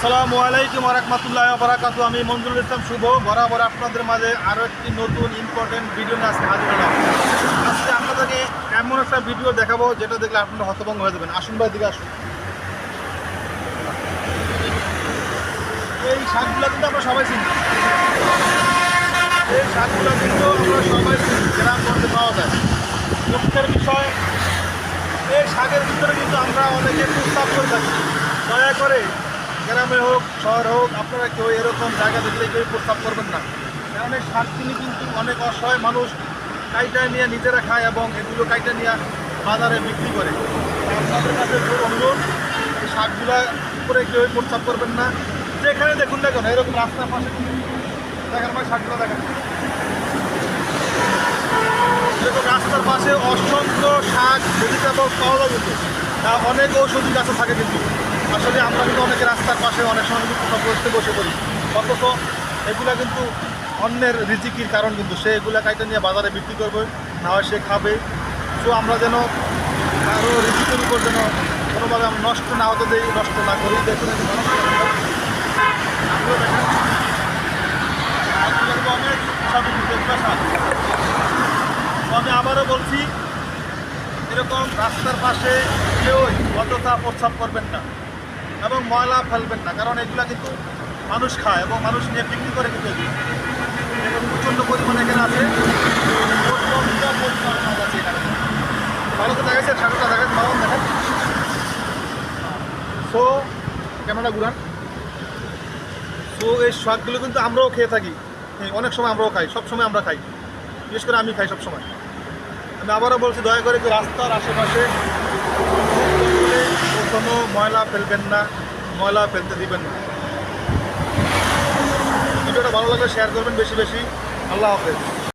আসসালামু আলাইকুম রহমতুল্লাহ বারাকাতু আমি মঞ্জুরুল ইসলাম শুভ। বরাবর আপনাদের মাঝে আরও একটি নতুন ইম্পর্টেন্ট ভিডিও নিয়ে আজকে হাজির হলাম। আজকে আপনাদেরকে এমন একটা ভিডিও দেখাবো যেটা দেখলে আপনারা হতভঙ্গ হয়ে যাবেন। আসুন ভাই, দিকে আসুন। এই শাকগুলো কিন্তু আমরা সবাই চিনি। এই শাকগুলো কিন্তু আমরা সবাই চিনি গ্রাম করতে পাওয়া যায়। দুঃখের বিষয়, এই শাকের ভিতরে কিন্তু আমরা অনেকে প্রস্তাব করে থাকি। দয়া করে গ্রামে হোক, শহর হোক, আপনারা কেউ এরকম জায়গা দেখলে কেউ প্রস্তাব করবেন না। কারণ এই শাক কিনে কিন্তু অনেক অসহায় মানুষ, কাইটা নিয়ে নিজেরা খায় এবং এগুলো কাইটা নিয়ে বাজারে বিক্রি করে। আপনাদের কাছে অনুরোধ, এই শাকগুলা করে কেউ প্রস্তাব করবেন না। যেখানে দেখুন না কেন এরকম রাস্তার পাশে দেখেন ভাই শাকগুলো দেখেন। দেখুন রাস্তার পাশে অসংখ্য শাক, ভেজিটেবল পাওয়া যায় তা অনেক ঔষধি গাছও থাকে কিন্তু। আসলে আমরা কিন্তু অনেকে রাস্তার পাশে অনেক সময় কিন্তু করতে বসে পড়ি। অথচ এগুলা কিন্তু অন্যের রিজিকির কারণ কিন্তু। সে এগুলা কাইটা নিয়ে বাজারে বিক্রি করবে, না হয় সে খাবে। তো আমরা যেন আরও রিজিকের উপর যেন কোনোভাবে আমরা নষ্ট না হতে দেই, নষ্ট না করি দেখুন আমি আবারও বলছি, এরকম রাস্তার পাশে কেউই অযথা প্রস্রাব করবেন না। এবং ময়লা ফেলবেন না কারণ এগুলা কিন্তু মানুষ খায় এবং মানুষ নিয়ে বিক্রি করে কিন্তু এগুলো। প্রচণ্ড পরিমাণে এখানে আছে। ভালো তো দেখাচ্ছে ঠাকুরটা দেখেন বাবন দেখেন। সো ক্যামেরা ঘুরান। সো এই শাকগুলো কিন্তু আমরাও খেয়ে থাকি। হ্যাঁ, অনেক সময় আমরাও খাই সব সময় আমরা খাই। বিশেষ করে আমি খাই সব সময়। আমি আবারও বলছি দয়া করে রাস্তার আশেপাশে কোনো ময়লা ফেলবেন না, ময়লা ফেলতে দিবেন না। ভিডিওটা ভালো লাগলে শেয়ার করবেন বেশি বেশি। আল্লাহ হাফেজ।